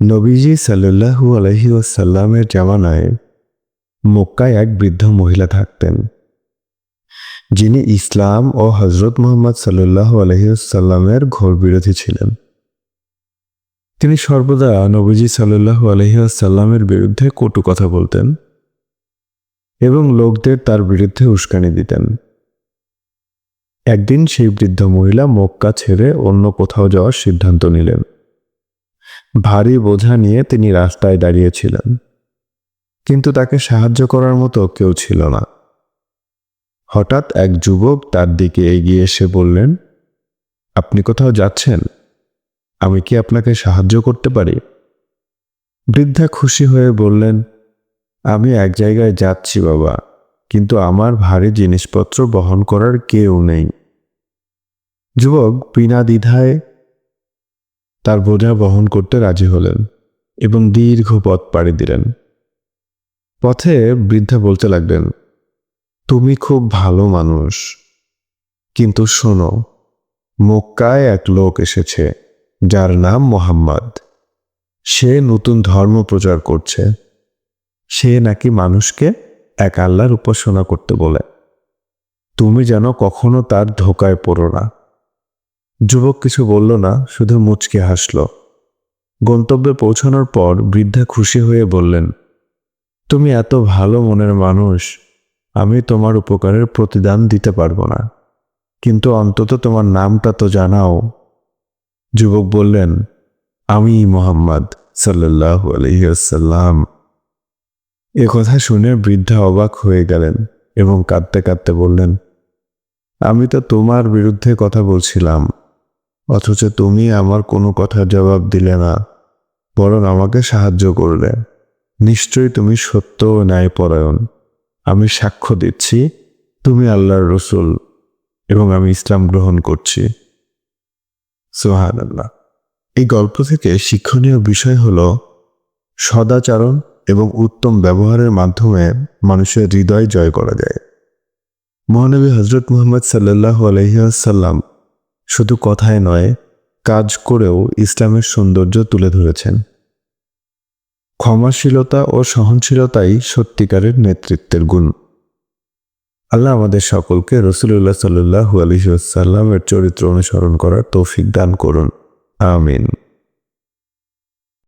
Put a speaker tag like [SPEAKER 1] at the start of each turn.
[SPEAKER 1] নবীজি সাল্লু আলহি ওসাল্লামের জামানায় মক্কায় এক বৃদ্ধ মহিলা থাকতেন। যিনি ইসলাম ও হজরত মোহাম্মদ সাল্লাহ আলহিউসাল্লামের ঘোর বিরোধী ছিলেন। তিনি সর্বদা নবীজি সাল্লাহ আলহিউসাল্লামের বিরুদ্ধে কটু কথা বলতেন এবং লোকদের তার বিরুদ্ধে উস্কানি দিতেন। একদিন সেই বৃদ্ধ মহিলা মক্কা ছেড়ে অন্য কোথাও যাওয়ার সিদ্ধান্ত নিলেন। ভারী বোঝা নিয়ে তিনি রাস্তায় দাঁড়িয়েছিলেন। কিন্তু তাকে সাহায্য করার মতো কেউ ছিল না। হঠাৎ এক যুবক তার দিকে এগিয়ে এসে বললেন, আপনি কোথাও যাচ্ছেন? আমি কি আপনাকে সাহায্য করতে পারি? বৃদ্ধা খুশি হয়ে বললেন, আমি এক জায়গায় যাচ্ছি বাবা, কিন্তু আমার ভারী জিনিসপত্র বহন করার কেউ নেই। যুবক বিনা দ্বিধায় তার বোঝা বহন করতে রাজি হলেন এবং দীর্ঘ পথ পাড়ি দিলেন। পথে বৃদ্ধা বলতে লাগলেন, তুমি খুব ভালো মানুষ। কিন্তু শোনো, মক্কায় এক লোক এসেছে, যার নাম মোহাম্মদ। সে নতুন ধর্ম প্রচার করছে। সে নাকি মানুষকে এক আল্লাহর উপাসনা করতে বলে। তুমি যেন কখনো তার ধোকায় পড়ো না। যুবক কিছু বলল না, শুধু মুচকে হাসল। গন্তব্যে পৌঁছানোর পর বৃদ্ধা খুশি হয়ে বললেন, তুমি এত ভালো মনের মানুষ, আমি তোমার উপকারের প্রতিদান দিতে পারব না। কিন্তু অন্তত তোমার নামটা তো জানাও। যুবক বললেন, আমি মোহাম্মদ সাল্লাহ আলহিসাল্লাম এ কথা শুনে বৃদ্ধা অবাক হয়ে গেলেন এবং কাঁদতে কাঁদতে বললেন, আমি তো তোমার বিরুদ্ধে কথা বলছিলাম। অথচ তুমি আমার কোনো কথার জবাব দিলে না, বরং আমাকে সাহায্য করলে। নিশ্চয়ই তুমি সত্য ও ন্যায়পরায়ণ। আমি সাক্ষ্য দিচ্ছি, তুমি আল্লাহর রসুল এবং আমি ইসলাম গ্রহণ করছি। সোহান আল্লাহ এই গল্প থেকে শিক্ষণীয় বিষয় হল, সদাচারণ এবং উত্তম ব্যবহারের মাধ্যমে মানুষের হৃদয় জয় করা যায়। মহানবী হজরত মুহম্মদ সাল্লাহ আলহিহাসাল্লাম শুধু কথায় নয়, কাজ করেও ইসলামের সৌন্দর্য তুলে ধরেছেন। ক্ষমাশীলতা ও সহনশীলতাই সত্যিকারের নেতৃত্বের গুণ। আল্লাহ আমাদের সকলকে রসুল্লাহ সাল্লু আলহিউসাল্লামের চরিত্র অনুসরণ করার তৌফিক দান করুন। আমিন।